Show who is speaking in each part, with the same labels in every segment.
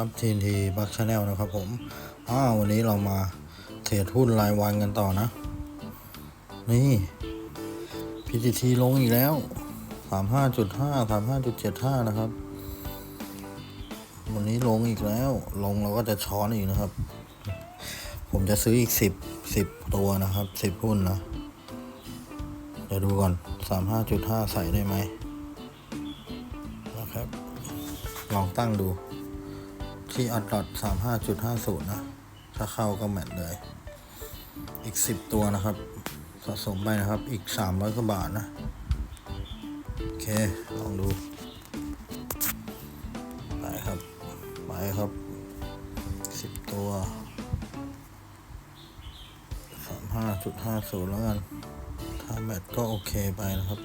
Speaker 1: ครับ TNT Bug Channel นะครับผมอ้าววันนี้เรามาเทรดหุ้นรายวันกันต่อนะ นี่ PTT ลงอีกแล้ว 35.5 35.75 นะครับ วันนี้ลงอีกแล้ว ลงเราก็จะช้อนอีกนะครับ ผมจะซื้ออีก 10 10 ตัวนะครับ 10 หุ้นนะ เดี๋ยวดูก่อน 35.5 ใส่ได้ไหมนะครับ ลองตั้งดู ที่อัดดอทสามห้าจุดห้าศูนย์นะ ถ้าเข้าก็แมทเลย อีกสิบตัวนะครับ สะสมไปนะครับ อีกสามร้อยกว่าบาทนะ โอเค ลองดู ไปครับ ไปครับสิบตัวสามห้าจุดห้าศูนย์แล้วกัน ถ้าแมทก็โอเคไปนะครับ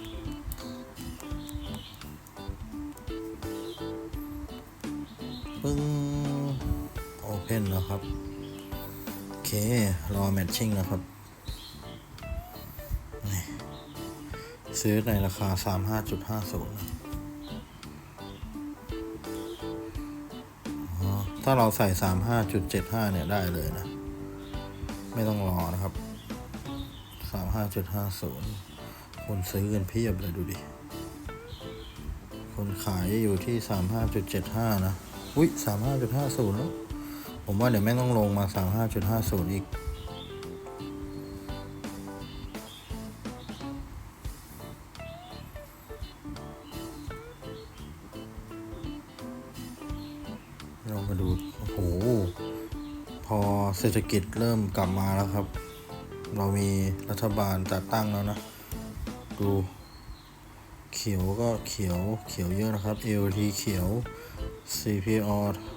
Speaker 1: เพนนะครับ โอเค รอแมทชิ่งนะครับ ซื้อในราคา 35.50ถ้าเราใส่ 35.75 เนี่ยได้เลยนะ ไม่ต้องรอนะครับ 35.50 คนซื้อกันเพียบเลยดูดิ คนขายอยู่ที่ 35.75 นะ อุ้ย35.50 แล้ว ผมว่าเดี๋ยวแม่งต้องลงมา 35.50 อีกเรามาดู โอ้โห พอเศรษฐกิจเริ่มกลับมาแล้วครับ เรามีรัฐบาลจัดตั้งแล้วนะ ดูเขียวก็เขียวเขียวเยอะนะครับ LT เขียว CPO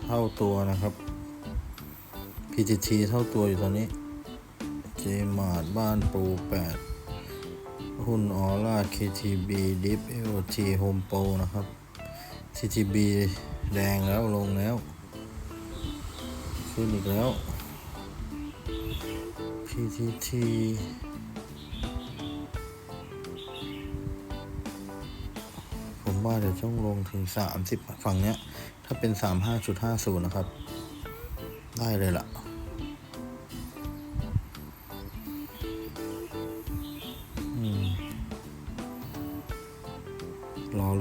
Speaker 1: เท่าตัวนะครับ PTT เท่าตัวอยู่ตอนนี้ j m a r t บ้านปู8หุ้นออร่า KTB DIP LT Home Pro นะครับ TTB แดงแล้วลงแล้ว ขึ้นอีกแล้ว PTT ผมว่าเดี๋ยวต้องลงถึง 30 ฝั่งเนี้ย ถ้าเป็น 35.50 นะครับ ได้เลยล่ะ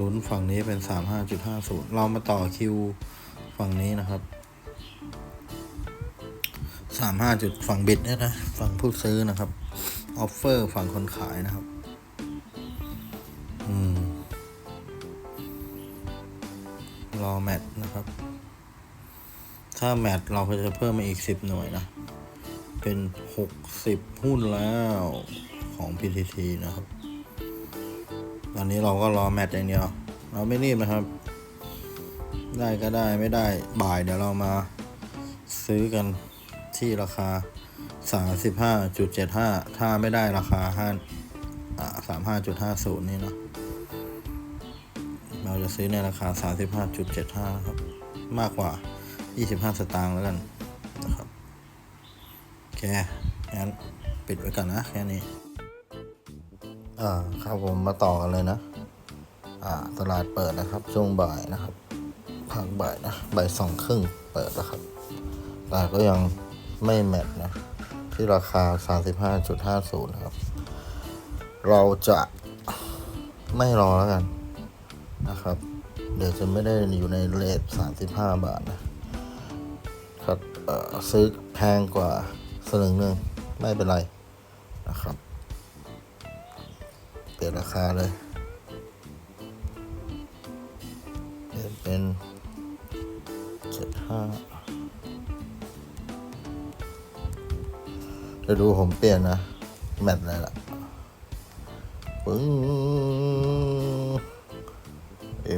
Speaker 1: ลุ้นฝั่งนี้เป็น 35.50 เรามาต่อคิวฝั่งนี้นะครับ 35จุดฝั่งบิดเนี่ยนะ ฝั่งผู้ซื้อนะครับ ออฟเฟอร์ฝั่งคนขายนะครับ อืม รอแมทนะครับ ถ้าแมทเราก็จะเพิ่มมาอีกสิบหน่วยนะ เป็นหกสิบหุ้นแล้วของ PTT นะครับ อนนี้เราก็รอแมทอย่างเดียว เราไม่รีบนะครับ ได้ก็ได้ไม่ได้บ่ายเดี๋ยวเรามาซื้อกันที่ราคา 35.75 ถ้าไม่ได้ราคาห้าอ่า35.50 นี่เนาะเราจะซื้อในราคา 35.75 ครับ มากกว่า 25 สตางค์แล้วกันนะครับ โอเคงั้นปิดไว้ก่อนนะ แค่นี้ อ่าครับผมมาต่อกันเลยนะ อ่า ตลาดเปิดนะครับ ช่วงบ่ายนะครับภาคบ่ายนะบ่ายสองครึ่งเปิดแล้วครับแต่ก็ยังไม่แมทนะ ที่ราคา 35.50นะครับ เราจะไม่รอแล้วกันนะครับ เดี๋ยวจะไม่ได้อยู่ในเลท35 บาทนะครับซื้อแพงกว่าสลึงหนึ่งไม่เป็นไรนะครับ ยราคาเลยเปลี่ยนเป็น75เดี๋ยวดูผมเปลี่ยนนะ แมทอะไรล่ะปึ้ง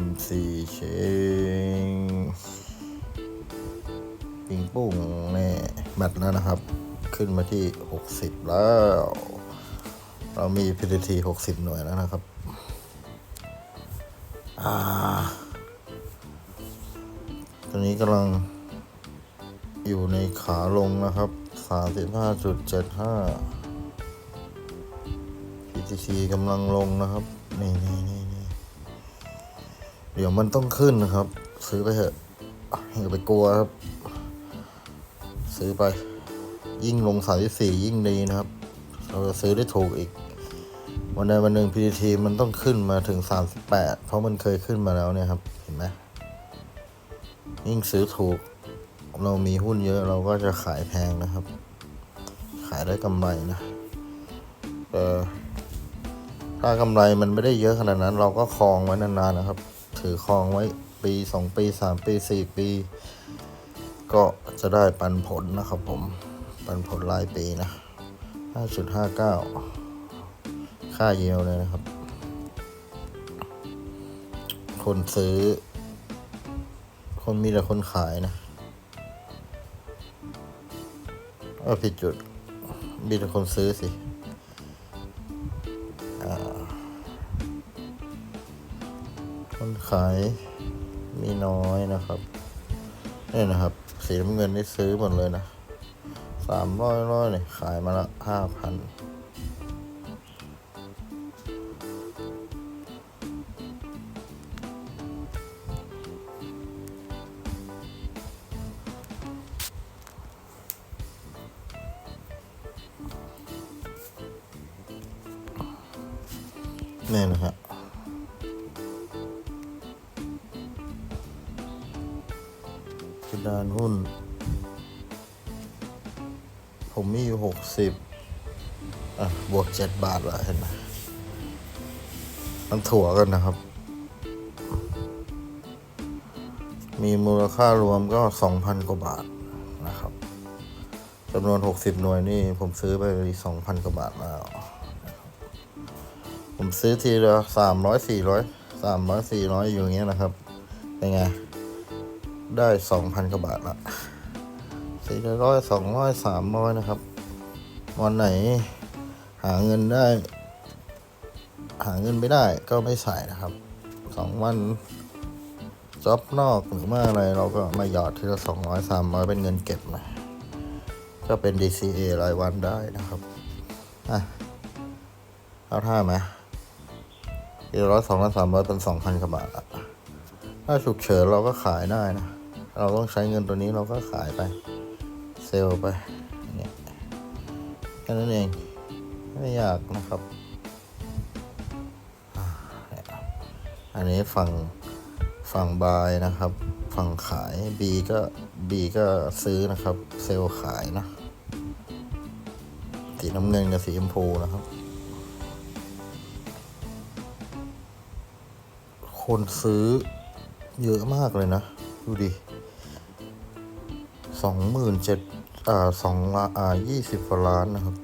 Speaker 1: MC เชงปิงปุ้งแน่แมทแล้วนะครับ ขึ้นมาที่ 60 แล้ว เรามี PTT 60 หน่วยแล้วนะครับอ่าตอนนี้กำลังอยู่ในขาลงนะครับ 35.75 PTT กำลังลงนะครับ นี่นี่นี่นี่เดี๋ยวมันต้องขึ้นนะครับ ซื้อไปเถอะอย่าไปกลัวครับ ซื้อไป ยิ่งลงสามสี่ยิ่งดีนะครับ เราจะซื้อได้ถูกอีก วันใดวันหนึ่ง PTT มันต้องขึ้นมาถึง 38 เพราะมันเคยขึ้นมาแล้วเนี่ยครับ เห็นไหมยิ่งซื้อถูก เรามีหุ้นเยอะเราก็จะขายแพงนะครับ ขายได้กำไรนะเออถ้ากำไรมันไม่ได้เยอะขนาดนั้น เราก็คลองไว้นานๆนะครับ ถือคลองไว้ปีสองปีสามปีสี่ปี ก็จะได้ปันผลนะครับผม ปันผลรายปีนะ 5.59 ค่าเยียวเลยนะครับ คนซื้อ คนมีแต่คนขายนะเออผิดจุด มีแต่คนซื้อสิอคนขายมีน้อยนะครับนี่นะครับ สีน้ำเงินนี่ซื้อหมดเลยนะสามร้อยร้อยเนี่ยขายมาละห้าพัน นะฮะกระดานหุ้น ผมมีอยู่หกสิบอะ บวกเจ็ดบาทละเห็นไหมมันถั่วกันนะครับ มีมูลค่ารวมก็สองพันกว่าบาทนะครับจำนวนหกสิบหน่วยนี่ ผมซื้อไปสองพันกว่าบาทแล้ว ผมซื้อทีละสามร้อยสี่ร้อยสามร้อยสี่ร้อยอยู่เงี้ยนะครับเป็นไง ได้สองพันกว่าบาทละสี่ร้อยสองร้อยสามร้อยนะครับ วันไหนหาเงินได้ หาเงินไม่ได้ก็ไม่ใส่นะครับสองวันจ็อบนอกหรือว่าอะไรเราก็มาหยอดทีละสองร้อยสามร้อยเป็นเงินเก็บนะก็เป็น DCA รายวันได้นะครับ อะเอาท่าไหม เดี๋ยวร้อยสองร้อยสามร้อยเป็นสองพันกว่าบาทถ้าฉุกเฉินเราก็ขายได้นะ เราต้องใช้เงินตัวนี้เราก็ขายไป เซลไปเนี่ยแค่นั้นเอง ไม่ยากนะครับอันนี้ฝั่งฝั่งบายนะครับ ฝั่งขาย B ก็ B ก็ซื้อนะครับ เซลขายนะ สีน้ำเงินกับสีชมพูนะครับ คนซื้อเยอะมากเลยนะ ดูดิสองหมื่นเจ็ดอ่าสองล้านอ่ายี่สิบกว่าล้านนะครับ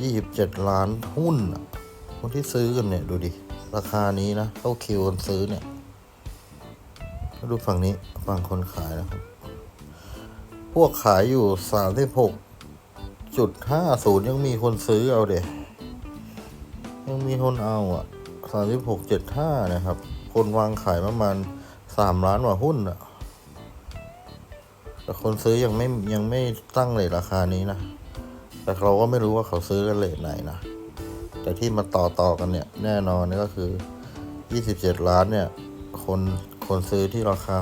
Speaker 1: ยี่สิบเจ็ดล้านหุ้นคนที่ซื้อกันเนี่ย ดูดิ ราคานี้นะเข้าคิวคนซื้อเนี่ยดูฝั่งนี้ฝั่งคนขายนะครับ พวกขายอยู่สามสิบหกจุดห้าศูนย์ยังมีคนซื้อเอาเด็ยังมีคนเอาอะสามสิบหกเจ็ดห้านะครับ คนวางขายประมาณสามล้านกว่าหุ้นอะแต่คนซื้อยังไม่ยังไม่ตั้งเลทราคานี้นะ แต่เราก็ไม่รู้ว่าเขาซื้อกันเลทไหนนะ แต่ที่มาต่อต่อกันเนี่ย แน่นอนนี่ก็คือ 27 ล้านเนี่ย คนคนซื้อที่ราคา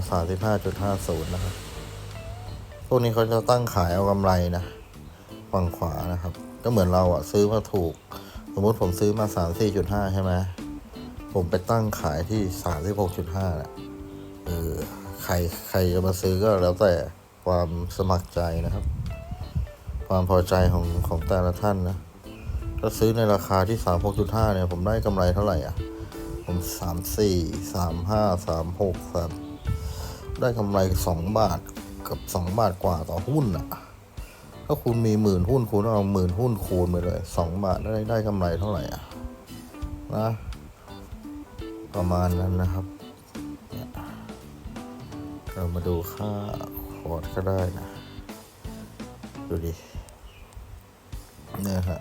Speaker 1: 35.50 นะครับ พวกนี้เขาจะตั้งขายเอากำไรนะ ฝั่งขวานะครับ ก็เหมือนเราอะซื้อมาถูก สมมติผมซื้อมา 34.5 ใช่ไหม ผมไปตั้งขายที่36.5แหละเออใครใครจะมาซื้อก็แล้วแต่ความสมัครใจนะครับ ความพอใจของของแต่ละท่านนะ ถ้าซื้อในราคาที่36.5เนี่ย ผมได้กำไรเท่าไหร่อะ ผม34 35 36 3ได้กำไร2บาทกับ2บาทกว่าต่อหุ้นอะถ้าคุณมีหมื่นหุ้นคุณเอาหมื่นหุ้นคูณไปเลย2บาทได้ได้กำไรเท่าไหร่อะนะ ประมาณนั้นนะครับ เรามาดูค่าคอร์ดก็ได้นะ ดูดิ เนี่ยฮะ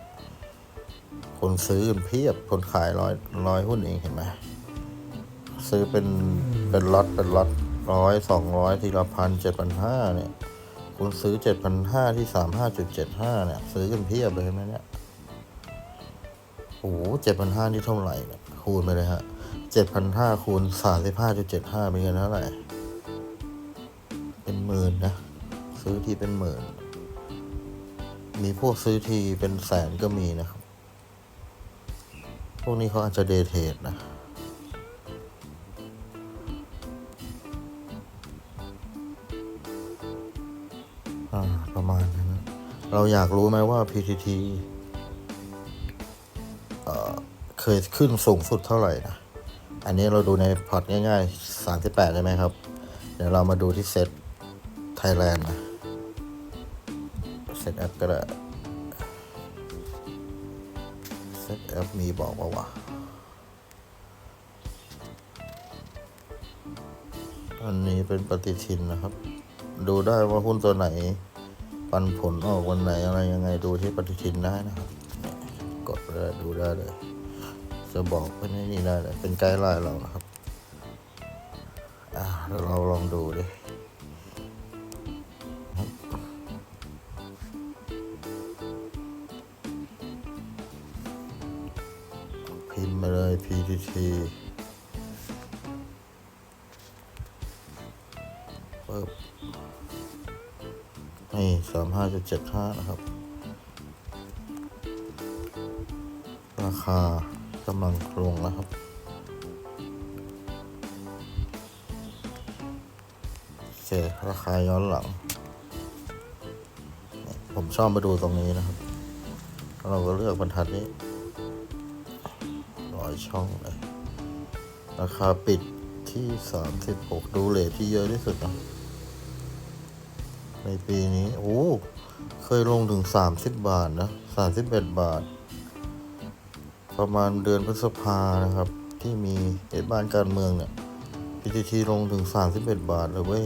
Speaker 1: คนซื้อเพียบ คนขายร้อยร้อยหุ้นเองเห็นไหม ซื้อเป็นเป็นล็อตเป็นล็อตร้อยสองร้อยทีละพันเจ็ดพันห้าเนี่ย คุณซื้อเจ็ดพันห้าที่สามห้าจุดเจ็ดห้าเนี่ย ซื้อกันเพียบเลยนไหมเนี่ยโอ้โหเจ็ดพันห้าที่เท่าไหร่เนี่ยคูณไปเลยฮะ เจ็ดพันห้าคูณสามสิบห้าจุดเจ็ดห้าเป็นเงินเท่าไหร่หมื่นนะ ซื้อทีเป็นหมื่น มีพวกซื้อทีเป็นแสนก็มีนะครับ พวกนี้เขาอาจจะเดเทดนะประมาณนั้นนะเราอยากรู้ไหมว่า PTT เเคยขึ้นสูงสุดเท่าไหร่นะ อันนี้เราดูในพอร์ตง่ายๆ 38ใช่ไหมครับ เดี๋ยวเรามาดูที่เซตไทยแลนด์นะเซตแอปก็ได้เซตแอปมีบอกว่าวะอันนี้เป็นปฏิทินนะครับ ดูได้ว่าหุ้นตัวไหน ปันผลออกวันไหนอะไรยังไงดูที่ปฏิทินได้นะครับ กดได้ดูได้เลย จะบอกเป็นไอ้นี่ได้เลยเป็นไกด์ไลน์เรานะครับอ่าเดี๋ยวเราลองดูดิพิมพ์มาเลย PTT ปึ๊บนี่สามห้าจุดเจ็ดห้านะครับ ราคา กำลังคลงนะครับ โอเค ราคาย้อนหลัง ผมชอบมาดูตรงนี้นะครับ เราก็เลือกบรรทัดนี้ร้อยช่องเลย ราคาปิดที่ 36 ดูเลทที่เยอะที่สุดนะในปีนี้ โอ้ เคยลงถึง 30 บาทนะ 31 บาท ประมาณเดือนพฤษภานะครับ ที่มีเหตุบ้านการเมืองเนี่ย PTT ลงถึง 31 บาทเลยเว้ย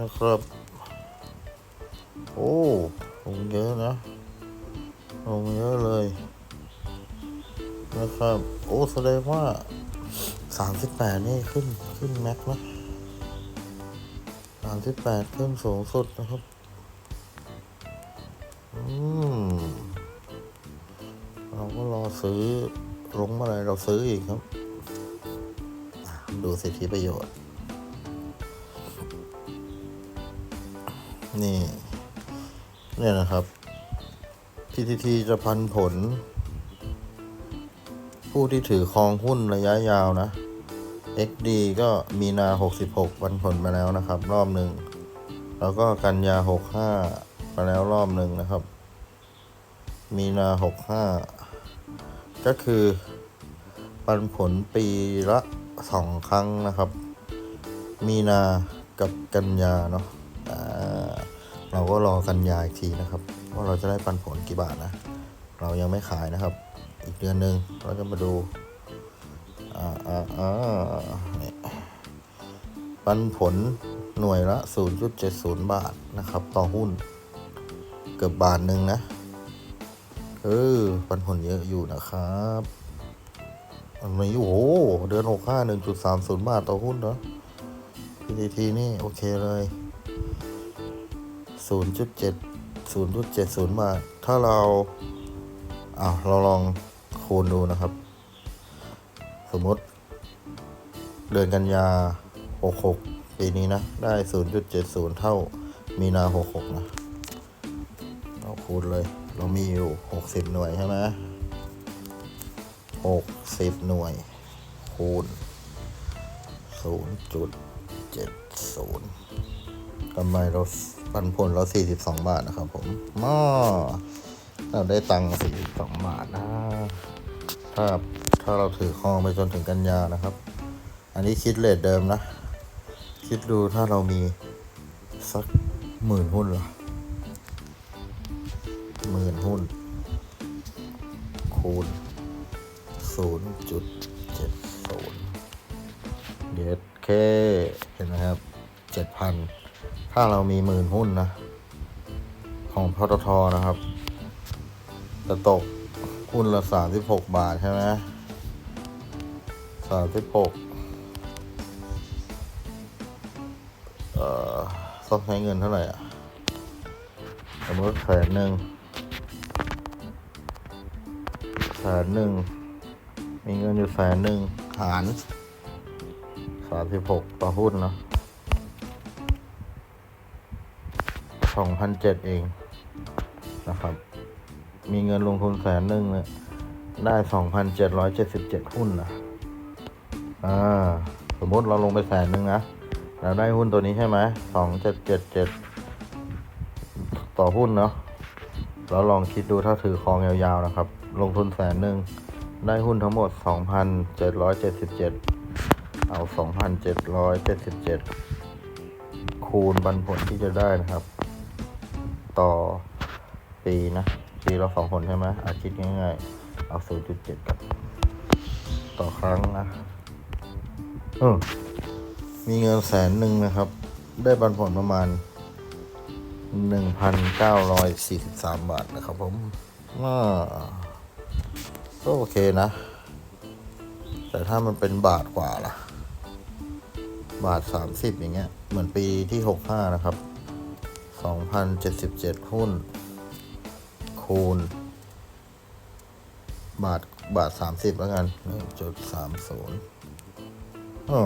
Speaker 1: นะครับ โอ้ลงเยอะนะลงเยอะเลย นะครับ โอ้แสดงว่า 38 นี่ขึ้นขึ้นแม็กนะ38 ขึ้นสูงสุดนะครับ ลงเมื่อไรเราซื้ออีกครับ ดูสิทธิประโยชน์ นี่ เนี่ยนะครับ PTT จะพันผล ผู้ที่ถือครองหุ้นระยะยาวนะ XD ก็มีนา 66 วันผลมาแล้วนะครับ รอบหนึ่ง แล้วก็กันยา 65 มาแล้วรอบหนึ่งนะครับ มีนา 65 ก็คือ ปันผลปีละสองครั้งนะครับ มีนากับกันยาเนาะเราก็รอกันยาอีกทีนะครับ ว่าเราจะได้ปันผลกี่บาทนะ เรายังไม่ขายนะครับ อีกเดือนหนึ่งเราจะมาดูอ่าอ่าอ่าปันผลหน่วยละ 0.70 บาทนะครับ ต่อหุ้น เกือบบาทหนึ่งนะ เออ ปันผลเยอะอยู่นะครับอันนี้โอ้โห เดือนหกห้าหนึ่งจุดสามศูนย์บาทต่อหุ้นเนาะ PTT นี่ โอเคเลยศูนย์จุดเจ็ดศูนย์จุดเจ็ดศูนย์บาท ถ้าเราอ่าเราลองคูณดูนะครับ สมมติ เดือนกันยาหกหกปีนี้นะ ได้ศูนย์จุดเจ็ดศูนย์เท่ามีนาหกหกนะ เราคูณเลย เรามีอยู่หกสิบหน่วยใช่ไหมหกสิบหน่วย คูณศูนย์จุดเจ็ดศูนย์กำไรเราปันผลเราสี่สิบสองบาทนะครับผมมอเราได้ตังค์สี่สิบสองบาทนะ ถ้าถ้าเราถือครองไปจนถึงกันยานะครับ อันนี้คิดเลทเดิมนะ คิดดูถ้าเรามีสักหมื่นหุ้นละ หมื่นหุ้น คูณศูนย์จุดเจ็ดศูนย์เด็ดเคเห็นไหมครับเจ็ดพันถ้าเรามีหมื่นหุ้นนะ ของพตทนะครับ จะตกหุ้นละสามสิบหกบาทใช่ไหมสามสิบหกเอ่อต้องใช้เงินเท่าไหร่อะสมมติแสนหนึ่ง นหนึ่งมีเงินอยู่แสนหนึ่งหารสามสิบหกต่อหุ้นเนาะสองพันเจ็ดเองนะครับ มีเงินลงทุนแสนหนึ่งเนี่ยได้สองพันเจ็ดร้อยเจ็ดสิบเจ็ดหุ้นนะอ่าสมมติเราลงไปแสนหนึ่งนะเราได้หุ้นตัวนี้ใช่ไหมสองเจ็ดเจ็ดเจ็ดต่อหุ้นเนาะเราลองคิดดูถ้าถือครองยาวๆนะครับ ลงทุนแสนหนึ่งได้หุ้นทั้งหมดสองพันเจ็ดร้อยเจ็ดสิบเจ็ดเอาสองพันเจ็ดร้อยเจ็ดสิบเจ็ดคูณปันผลที่จะได้นะครับ ต่อปีนะ ปีละสองคนใช่ไหมอาคิดง่ายๆ เอาศูนย์จุดเจ็ดกับ ต่อครั้งนะเออมีเงินแสนหนึ่งนะครับ ได้ปันผลประมาณหนึ่งพันเก้าร้อยสี่สิบสามบาทนะครับผมว่า ก็โอเคนะ แต่ถ้ามันเป็นบาทกว่าล่ะ บาทสามสิบอย่างเงี้ย เหมือนปีที่หกห้านะครับสองพันเจ็ดสิบเจ็ดหุ้น คูณ บาทบาทสามสิบแล้วกันหนึ่งจุดสามศูนย์อ๋อ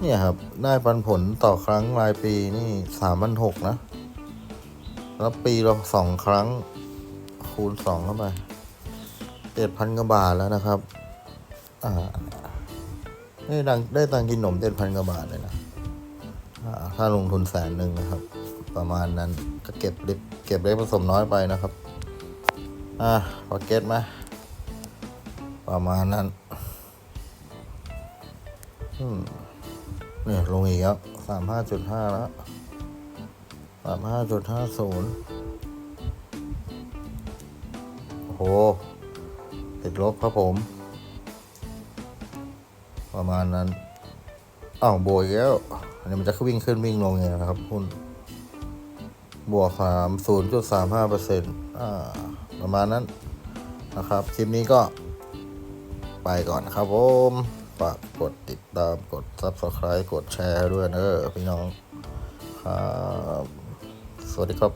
Speaker 1: เนี่ยครับ ได้ปันผลต่อครั้งรายปีนี่สามพันหกนะ แล้วปีละสองครั้ง คูณสองเข้าไป เจ็ดพันกว่าบาทแล้วนะครับ อ่า ได้ดังได้ตังกินขนมเจ็ดพันกว่าบาทเลยนะ อ่า ถ้าลงทุนแสนหนึ่งนะครับ ประมาณนั้น ก็เก็บเล็กเก็บเล็กผสมน้อยไปนะครับ อ่าพอเก็ตไหมประมาณนั้นอืมเนี่ยลงอีกแล้วสามห้าจุดห้าแล้วสามห้าจุดห้าศูนย์โอ้โห ติดลบครับผม ประมาณนั้นอ้าวโบยแล้วอันนี้มันจะวิ่งขึ้นวิ่งลงอย่างนะครับหุ้นบวกสามศูนย์จุดสามห้าเปอร์เซ็นต์ประมาณนั้นนะครับ คลิปนี้ก็ไปก่อนครับผมฝากกดติดตามกด Subscribe กดแชร์ด้วยเนอะพี่น้องครับ สวัสดีครับ